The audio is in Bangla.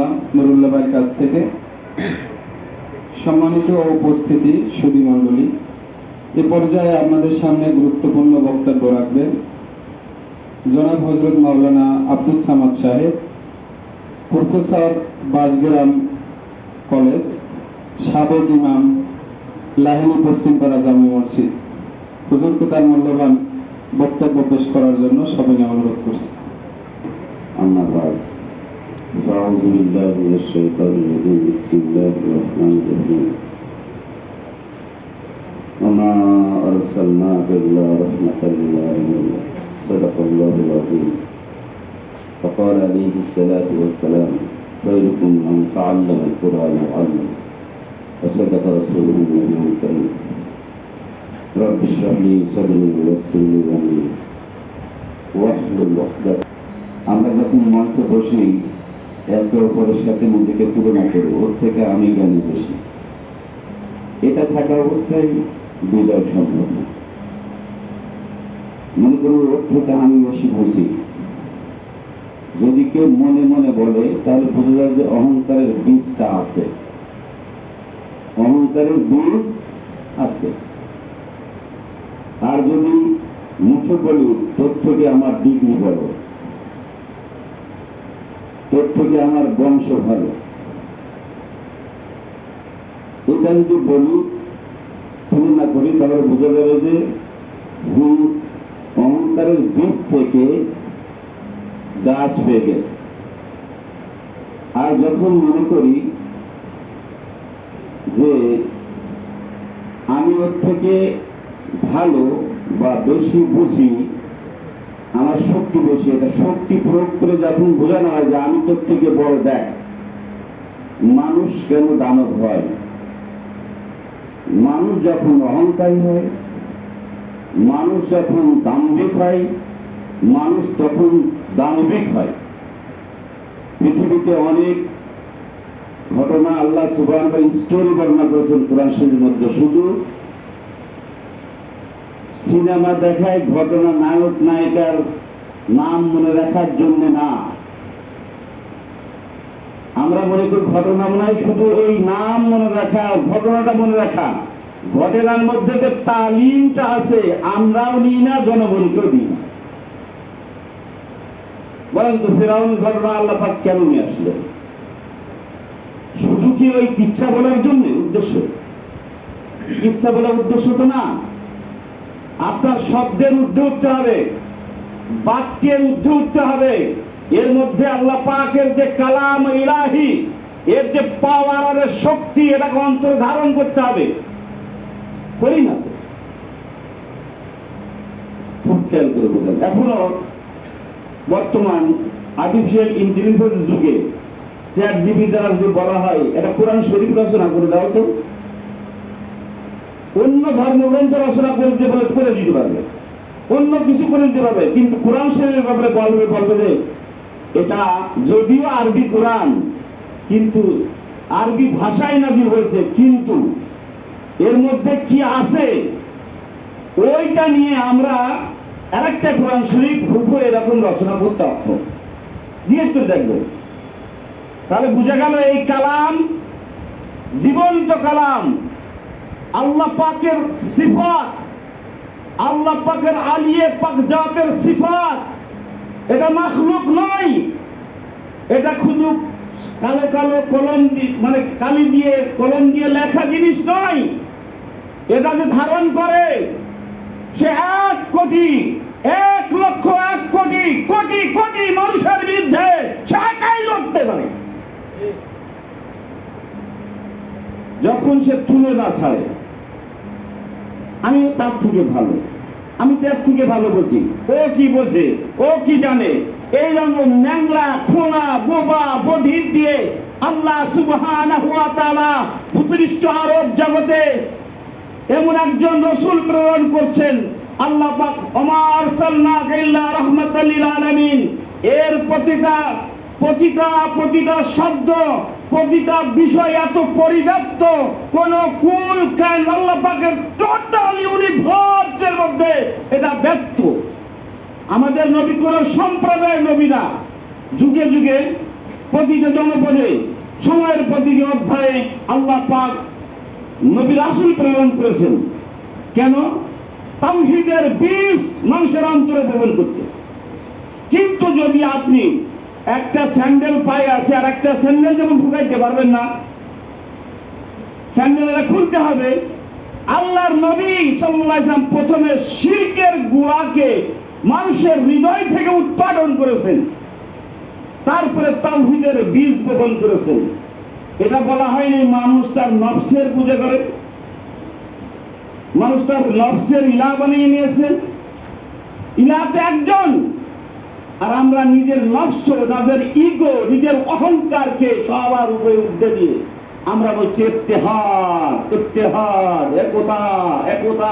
আলহামদুলিল্লাহ মরুল্লা ভাইয়ের কাছ থেকে সম্মানিত উপস্থিতি সুবি মণ্ডলী এ পর্যায়ে আপনাদের সামনে গুরুত্বপূর্ণ বক্তব্য রাখবেন জনাব হজরত মাওলানা আব্দুল সামাদ সাহেব, প্রফেসর বাসগ্রাম কলেজ, সাবেক ইমাম লাহিনী পশ্চিমপাড়া জামি মসজিদ। হুজুরকে তার মূল্যবান বক্তব্য পেশ করার জন্য সবাই অনুরোধ করছি। আমার بعد فأعوذ بالله من الشيطان الرجيم بسم الله الرحمن الرحيم وما أرسلناك إلا رحمة للعالمين صدق الله العظيم فقال عليه الصلاة والسلام خيركم من تعلم القرآن وعلم وصدق رسوله النبي الكريم رب اشرح لي صدري ويسر لي أمري واحلل عقدة আমরা যখন মঞ্চে বসি একে অপরের সাথে নিজেকে তুলনা করি ওর থেকে আমি জ্ঞানী বেশি। এটা থাকা অবস্থায় বিজয় সম্ভব না। মনে করুন ওর থেকে আমি বেশি বুঝি। যদি কেউ মনে মনে বলে, তাহলে বোঝা যায় যে অহংকারের বীজটা আছে। অহংকারের বীজ আছে। আর যদি মুখে বলি থেকে আমার ডিগ্রি বলো তোর থেকে আমার বংশ ভালো। এটা যদি বলি তুলনা করি, তাহলে বোঝা যাবে যে অহংকারের বীজ থেকে গাছ হয়ে গেছে। আর যখন মনে করি যে আমি ওর থেকে ভালো বা বেশি বুঝি আমার শক্তি বেশি, এটা শক্তি প্রয়োগ করে যখন বোঝানো হয় যে আমি তোর থেকে বড়, দেখ, মানুষ কেন দানব হয়? মানুষ যখন অহংকারী হয়, মানুষ যখন দাম্ভিক হয়, মানুষ তখন দানবিক হয়। পৃথিবীতে অনেক ঘটনা আল্লাহ সুবাহ স্টোরি বর্ণনা করেছেন কোরআন শরীফের মধ্যে। শুধু সিনেমা দেখায়, ঘটনা নায়ক নায়িকার নাম মনে রাখার জন্য না। আমরা মনে করি ঘটনা মনে শুধু এই নাম মনে রাখা, ঘটনাটা মনে রাখা। ঘটনার মধ্যে যে তালিমটা আছে, আমরাও নিই না, জনগণকেও দিই না। বলেন তো ফেরাউন ঘটনা আল্লাহ পাক কেন নিয়ে আসলেন? শুধু কি ওই ইচ্ছা বলার জন্য উদ্দেশ্য? ইচ্ছা বলার উদ্দেশ্য তো না। আপনার শব্দের ঊর্ধ্বে উঠতে হবে। বাক্যের ঊর্ধ্বে উঠতে হবে। এর মধ্যে আল্লাহ পাকের যে কালাম ইলাহি, এর যে পাওয়ার শক্তি, এটাকে অন্তর ধারণ করতে হবে। করি না এখনও বর্তমান আর্টিফিশিয়াল ইন্টেলিজেন্স যুগে চ্যাট জিবি দ্বারা যদি বলা হয়, এটা কোরআন শরীফ রচনা করে দাও তো। অন্য ধর্মগ্রন্থ রচনা করে দিতে পারবে করে দিতে পারবে। অন্য কিছু করে দিতে পারবে, কিন্তু কোরআন শরীফের ব্যাপারে বলবে বলবে যে, এটা যদিও আরবি কোরআন, কিন্তু আরবি ভাষায় নাজির হয়েছে, কিন্তু এর মধ্যে কি আছে? ওইটা নিয়ে আমরা আরেকটা কোরআন শরীফ হুবহু এরকম রচনা করতে অক্ষম। জিজ্ঞেস করে দেখব। তাহলে বুঝা গেল এই কালাম, জীবন্ত কালাম আল্লাহ পাকের সিফাত, আল্লাহ পাকের আলিয়ে পাক জাতের সিফাত। এটা মাখলুক নয়। এটা শুধু কালো কালো কলম মানে কালি দিয়ে, কলম দিয়ে লেখা জিনিস নয়। এটা যে ধারণ করে, সে এক কোটি, এক লক্ষ এক কোটি কোটি কোটি মানুষের বিরুদ্ধে সে একাই লড়তে পারে। যখন সে তুলে না ছাড়ে আমি তার থেকে ভালো। আমি তার থেকে ভালো বুঝি ও কি বোঝে ও কি জানে? এই রকম ন্যাংলা খোনা বোবা, বধির দিয়ে আল্লাহ সুবহানাহু ওয়া তাআলা ভূপৃষ্ঠ আরব জগতে এমন একজন রসুল প্রেরণ করছেন। আল্লাহ পাক ইল্লা রাহমাতাল লিল আলামিন এর প্রতিটা প্রতিটা প্রতিটা শব্দ প্রতিটা বিষয় এত পরিব্যাপ্ত, কোন কুল কান আল্লাহ পাকের টোটাল ইউনিভার্সের মধ্যে এটা ব্যক্ত। আমাদের নবী কোন সম্প্রদায়ের নবী না যুগে যুগে প্রতিটা জনপদে, সময়ের প্রতিটি অধ্যায়ে আল্লাহ পাক নবী রাসূল প্রেরণ করেছেন। কেন? তাওহীদের বীজ মানুষের অন্তরে বপন করতে। কিন্তু যদি আপনি একটা স্যান্ডেল পায়ে আছে আর একটা স্যান্ডেল যেমন ঢুকাইতে পারবেন না স্যান্ডেলটা খুলতে হবে। আল্লাহর নবী আলাইহি প্রথমে শিরকের গুড়াকে মানুষের হৃদয় থেকে উৎপাদন করেছেন। তারপরে তাওহীদের বীজ বপন করেছেন। এটা বলা হয়নি মানুষ তার নফসের পূজা করে। মানুষ তার নফসের ইলা বানিয়ে নিয়েছে। ইলা তো একজন আর আমরা নিজের নষ্ট, নিজের ইগো নিজের অহংকারকে সবার উপরে উঠতে দিয়ে আমরা বলছি ইত্তেহাদ ইত্তেহাদ একতা একতা।